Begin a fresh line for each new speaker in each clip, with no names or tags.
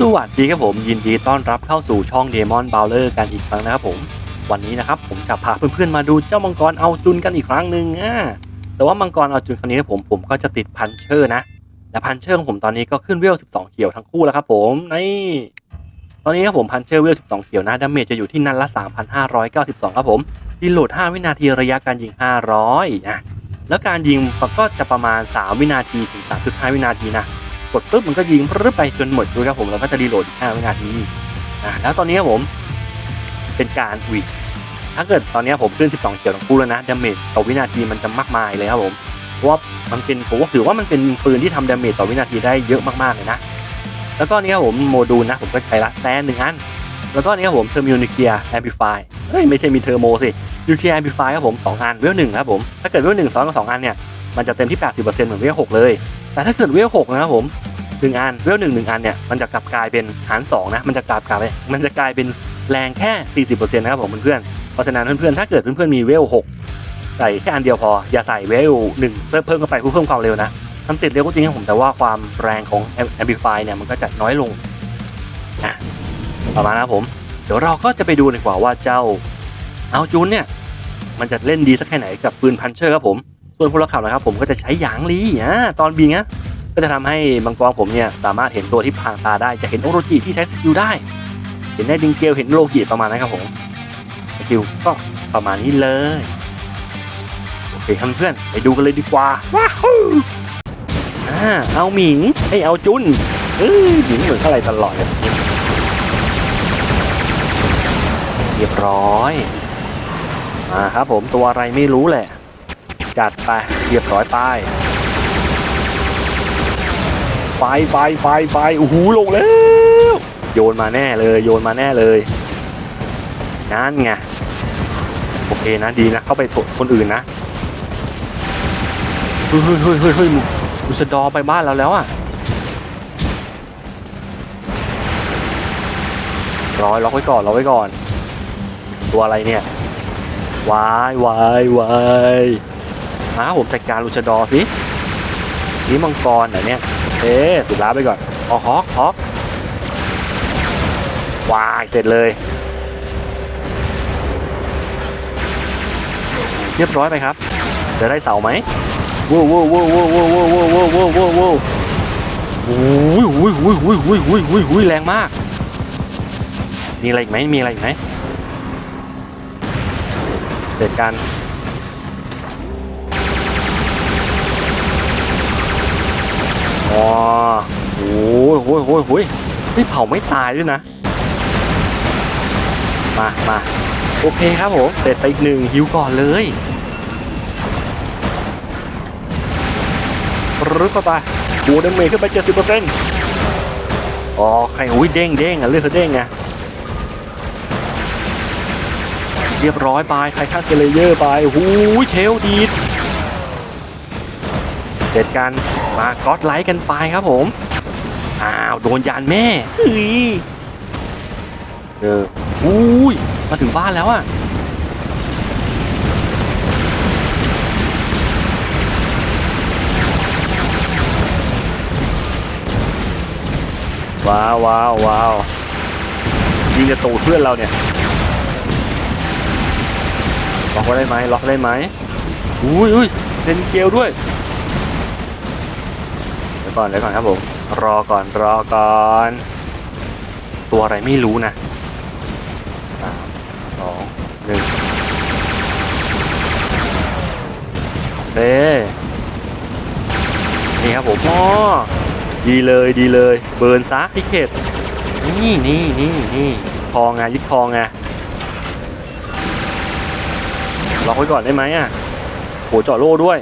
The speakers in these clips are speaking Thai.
สวัสดีครับผมยินดีต้อนรับเข้าสู่ช่อง Demon b o w l e r กันอีกครั้งนะครับผม วันนี้นะครับผมจะพาเพื่อนๆมาดูเจ้ามังกรเอาจุนกันอีกครั้งหนึ่งอ่าแต่ว่ามังกรเอาจุนครั้งนี้นะผมผมก็จะติดพันเชอร์นะและพันเชอร์ของผมตอนนี้ก็ขึ้นเวล 12 เขียวทั้งคู่แล้วครับผมนี่ตอนนี้ครับผมพันเชอร์เวล 12 เขียวนะดาเมจจะอยู่ที่นัดละ 3,592 ครับผมรีโหลด 5 วินาทีระยะการยิง 500นะแล้วการยิงก็จะประมาณ 3 วินาทีถึง 3.5 วินาทีนะ กดปุ๊บมันก็ยิงปึ๊บไปจนหมดด้วยครับผมแล้วก็จะรีโหลดอีก5วินาทีอ่าแล้วตอนนี้ครับผมเป็นการอุยถ้าเกิดตอนนี้ผมขึ้น 12 เขียวทั้งคู่แล้วนะดาเมจต่อวินาทีมันจะมากมายเลยครับผมเพราะว่ามันเป็นผมถือว่ามันเป็นปืนที่ทำดาเมจต่อวินาทีได้เยอะมากๆเลยนะแล้วก็นี่ครับผมโมดูลนะผมก็ใช้ละแซนหนึ่งอันแล้วก็นี่ครับผมเทอร์มิวนิเกียแอมพลิฟายเฮ้ยไม่ใช่มีเทอร์โมสินิวเคียแอมพลิฟายครับผมสองอันเวลหนึ่งครับผมถ้าเกิดเวลหนึ่งซ้อนกับสองอันเนี่ยมันจะเต็มที่ 80%เหมือนเวลหกเลย แต่ถ้าเกิดเวลหกนะครับผม หนึ่งอันเวลหนึ่งหนึ่งอันเนี่ยมันจะกลับกลายเป็นหารสองนะมันจะกลับกลายไปมันจะกลายเป็นแรงแค่ 40%นะครับผมเพื่อนๆเพราะฉะนั้นเพื่อนๆถ้าเกิดเพื่อนๆมีเวลหกใส่แค่อันเดียวพออย่าใส่เวลหนึ่งเพิ่มเพิ่มเข้าไปเพื่อเพิ่มความเร็วนะทำติดเร็วก็จริงครับผมแต่ว่าความแรงของ amplify เนี่ยมันก็จะน้อยลงอะประมาณนะผม เดี๋ยวเราก็จะไปดูดีกว่าว่าเจ้าเอาจูนเนี่ยมันจะเล่นดีสักแค่ไหนกับปืนพันเชอร์ครับผมส่วนพลขับนะครับผมก็จะใช้หยางลีอะตอนบิงนะ ก็จะทำให้มังกรผมเนี่ยสามารถเห็นตัวที่พรางตาได้จะเห็นโอโรจิที่ใช้สกิลได้ เห็นได้ดิงเกลเห็นโลกิประมาณนั้นครับผมสกิลก็ประมาณนี้เลยโอเคครับเพื่อนไปดูกันเลยดีกว่าว้าวอ่าเอาหมิงให้เอาจุนเอ้ยหมิงเหมือนอะไรตลอดเลยเรียบร้อยมาครับผมตัวอะไรไม่รู้แหละ จัดไปเรียบร้อยไป ไฟไฟไฟไฟโอ้โหลงแล้ว โยนมาแน่เลย โยนมาแน่เลย นั่นไง โอเคนะดีนะ เข้าไปถคนอื่นนะ เฮ้ยเฮ้ยเฮ้ยเฮ้ยเฮ้ยมูสดอไปบ้านเราแล้วอะร้อยล็อกไว้ก่อนล็อกไว้ก่อน ตัวอะไรเนี่ยวายวายวายมาผมจัดการลูชดอสินี่มังกรเหรอเนี่ย เอ๊ะติดล้าไปก่อนอ๋อฮอกฮอกวายเสร็จเลย เรียบร้อยไปครับ จะได้เสาไหมว้าวว้าวว้าวว้าวว้าวว้าวว้าวว้าวว้าวว้าวโอ้ยโอ้ยโอ้ยโอ้ยโอ้ยโอ้ยโอ้ยโอ้ยแรงมาก มีอะไรอีกไหมมีอะไรอีกไหมเสร็จกัน อ๋อโอ้ยโอ้ยโอ้ยโอ้ยนี่เผาไม่ตายด้วยนะ มามาโอเคครับผม เสร็จไปอีกหนึ่งฮิวก่อนเลยรึกเข้าไปโอ้ดาเมจขึ้นไป70%อ๋อใครอุ้ยเด้งเด้งอะเลือดเขาเด้งไงเรียบร้อยไปใครฆ่าเซเลเยอร์ไปโอ้โหเชลดีด เสร็จกันมาก็อดไลท์กันไปครับผม อ้าว โดนยานแม่เฮ้ยเจออุ้ย มาถึงบ้านแล้วอะว้าวว้าวว้าวยิงกระตูดเพื่อนเราเนี่ย ล็อกไว้ได้ไหมล็อกได้ไหมอุ้ยอุ้ยเล่นเกลด้วย ก่อนเดี๋ยวก่อนครับผม รอก่อนรอก่อน ตัวอะไรไม่รู้นะสามสองหนึ่งเด้นี่ครับผมอ๋อดีเลยดีเลย เบิร์นซะพิเกตนี่นี่นี่นี่คองไงยึดคองไงล็อกไว้ก่อนได้ไหมอะโหเจาะโล่ด้วย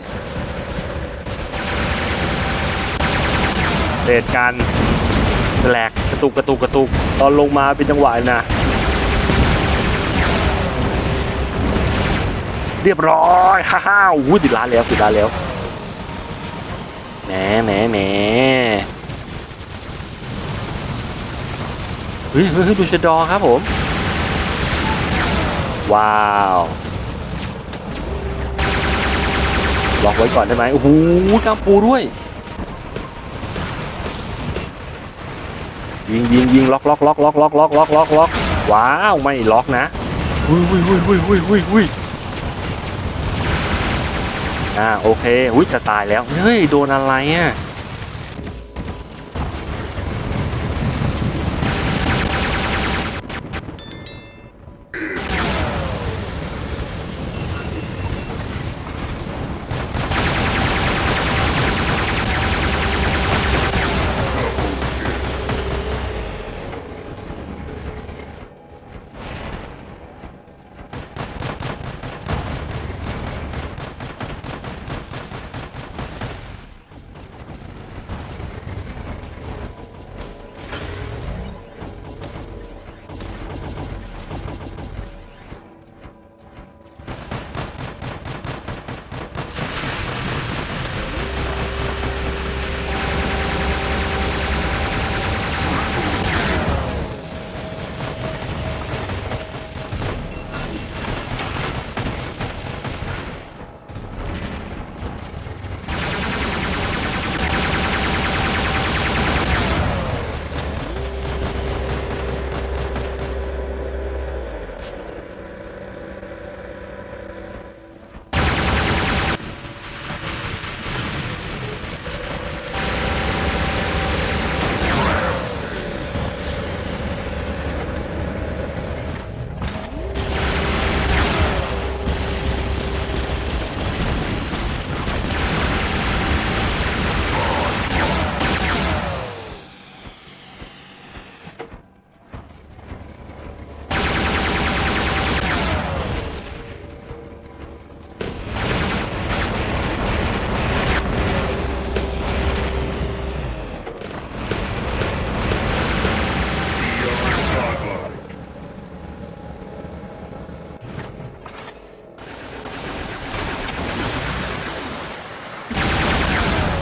เศษกันแหลกกระตุกกระตุกกระตุกตอนลงมาเป็นจังหวะนะ เรียบร้อยฮ่าฮ่าอู้ติดร้านแล้วติดร้านแล้วแหมแหมแหมเฮ้ยเฮ้ยเฮ้ยดูชดอครับผม ว้าวล็อกไว้ก่อนได้ไหมโอ้โหกำปูด้วย ยิงยิงยิงล็อกล็อกล็อกล็อกล็อกล็อกล็อกล็อกล็อกว้าวไม่ล็อกนะวุ้ยวุ้ยวุ้ยวุ้ยวุ้ยวุ้ยวุ้ยอ่าโอเคอุ้ยจะตายแล้วเฮ้ยโดนอะไรอะ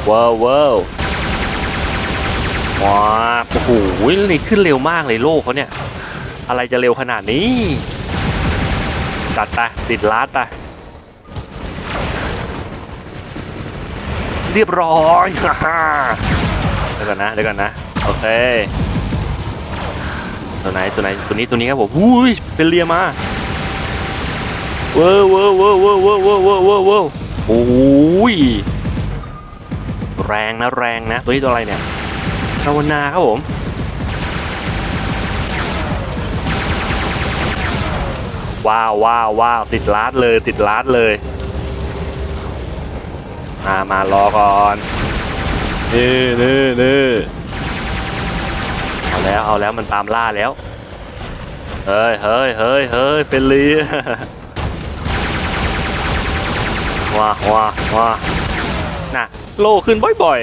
ว้าวว้าวว้าโอ้โหนี่ขึ้นเร็วมากเลยโลกเขาเนี่ย อะไรจะเร็วขนาดนี้ จัดไปติดลาดไปเรียบร้อยเดี๋ยวก่อนนะเดี๋ยวก่อนนะ โอเค ตัวไหนตัวไหนตัวนี้ตัวนี้ครับผมอุ้ยเป็นเรียมาเว้าวว้าวว้าวว้าวว้าวว้าวว้าวว้าวว้าวโอ้ย แรงนะแรงนะ ตัวนี้ตัวอะไรเนี่ยภาวนาครับผมว้าวว้าวว้าวติดลาดเลยติดลาดเลย มามารอก่อนนี่นี่นี่เอาแล้วเอาแล้วมันตามล่าแล้วเฮ้ยเฮ้ยเฮ้ยเฮ้ยเป็นลีว้าว้าว้า น่ะโลขึ้นบ่อย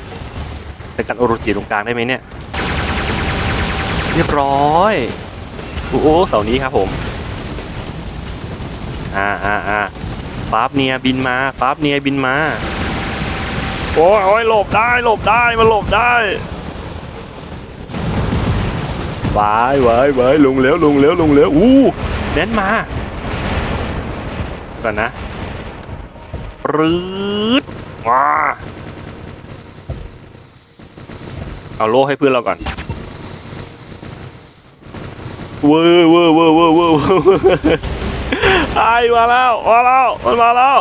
ๆจะกันโอรุจิตรงกลางได้ไหมเนี่ย เรียบร้อยโอ้โหเสานี้ครับผม อ่าอ่าอ่าฟาบเนียบินมาฟาบเนียบินมา โอ้ยโอ้ยหลบได้หลบได้มันหลบได้วายวายวายลงแล้วลงแล้วลงแล้วอู้แดนมาก่อนนะป รืดว้าเอาโล่ให้เพื่อนเราก่อนเวอร์เวอร์เวอร์เวอร์เวอร์เวอเวอไอ้มาแล้วมาแล้วมันมาแล้ว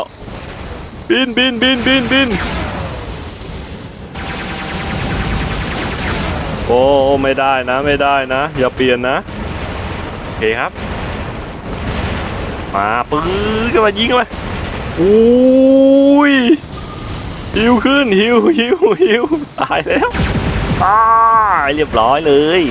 บินบินบินบินบินโอ้ไม่ได้นะไม่ได้นะ อย่าเปลี่ยนนะโอเคครับ มาปื้อกันมายิงกันมาอุ้ย หิวขึ้นหิวหิวหิวตายแล้วตายเรียบร้อยเลย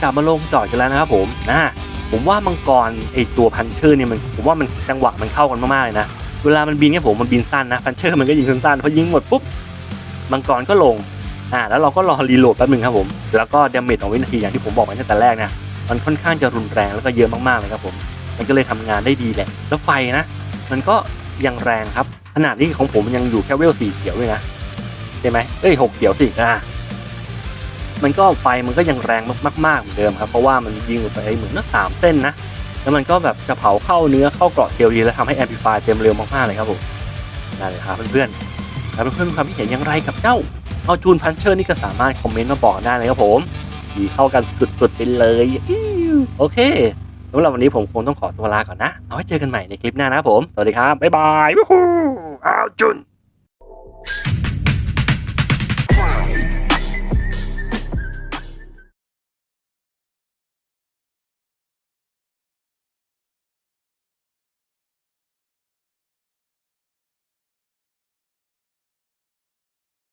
กลับมาลงจอดกันแล้วนะครับผมนะผมว่ามังกรไอตัวพันเชอร์เนี่ยมันผมว่ามันจังหวะมันเข้ากันมากๆเลยนะเวลามันบินเนี่ยผมมันบินสั้นนะพันเชอร์มันก็ยิงสั้นๆพอยิงหมดปุ๊บมังกรก็ลงอ่าแล้วเราก็รอรีโหลดแป๊บนึงครับผมแล้วก็ดาเมจของวินาทีอย่างที่ผมบอกไว้ตั้งแต่แรกนะมันค่อนข้างจะรุนแรงแล้วก็เยอะมากๆเลยครับผม มันก็เลยทำงานได้ดีแหละ แล้วไฟนะ มันก็ยังแรงครับ ขนาดที่ของผมมันยังอยู่แค่เวลสี่เขียวเลยนะใช่ไหมเอ้ยหกเขียวสิอ่ามันก็ไฟมันก็ยังแรงมากๆเหมือนเดิมครับ เพราะว่ามันยิงออกไปเหมือนนักสามเส้นนะแล้วมันก็แบบจะเผาเข้าเนื้อเข้าเกราะเซลล์ดีแล้วทำให้แอมพลิฟายเต็มเร็วมากๆเลยครับผมได้เลยครับเพื่อนๆแล้วเพื่อนๆมีความคิดเห็นอย่างไรกับเจ้าเอาจูนพันเชอร์นี่ก็สามารถคอมเมนต์มาบอกได้เลยครับผมผีเข้ากันสุดๆไปเลยโอเค สำหรับวันนี้ผมคงต้องขอตัวลาก่อนนะ เอาไว้เจอกันใหม่ในคลิปหน้านะผม สวัสดีครับ บ๊ายบายวู้ฮู้อ้าวจุน